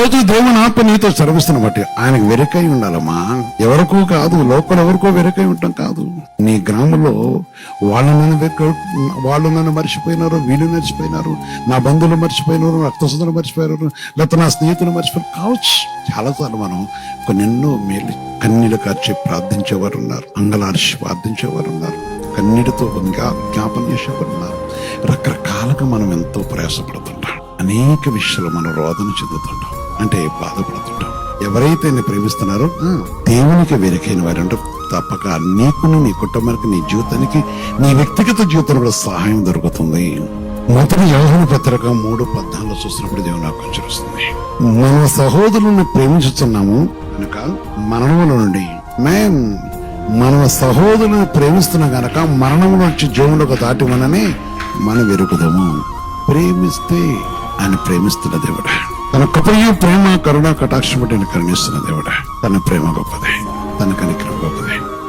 రోజు దేవుని ఆత్మ నీతో చదివిస్తున్న బట్టి ఆయనకు వెరకై ఉండాలమ్మా. ఎవరికో కాదు లోపల ఎవరికో వెరకై ఉండటం కాదు. నీ గ్రామంలో వాళ్ళు నన్ను వాళ్ళు నన్ను మర్చిపోయినారు వీళ్ళు మర్చిపోయినారు నా బంధువులు మర్చిపోయినారు రక్తసంతులు మర్చిపోయినారు లేకపోతే నా స్నేహితులు మర్చిపోయారు కావచ్చు. చాలాసార్లు మనం కొన్ని ఎన్నో మేలు కన్నీళ్ళు కార్చి ప్రార్థించేవారు ఉన్నారు అంగలార్చి ప్రార్థించేవారు ఉన్నారు కన్నీటితో ఇంకా జ్ఞాపం చేసేవారు ఉన్నారు. రకరకాలుగా మనం ఎంతో ప్రయాసపడుతుంటాం. అనేక విషయాలు మనం రోదన చెందుతుంటాం. అంటే బాధపడుతుంటాం ఎవరైతే నేను ప్రేమిస్తున్నారో దేవునికి వెరకైన వారు అంటారు తప్పక నీకును నీ కుటుంబానికి నీ జీవితానికి నీ వ్యక్తిగత జీవితంలో కూడా సహాయం దొరుకుతుంది. మొదటి యోహన పత్రిక మూడు పద్నాలుగు చూసినప్పుడు దేవుని నాకు వస్తుంది మన సహోదరులను ప్రేమించుతున్నాము కనుక మరణముల నుండి. మేం మన సహోదరులను ప్రేమిస్తున్న గనక మరణంలో వచ్చి జీవులకు దాటివనని మనం వెరుకుదాము ప్రేమిస్తే ఆయన ప్రేమిస్తున్న దేవుడా. తన కృపయు ప్రేమ కరుణ కటాక్షం బట్టి కరుణిస్తున్న దేవుడా. తన ప్రేమ గొప్పదే. తన కనికరం గొప్పదే.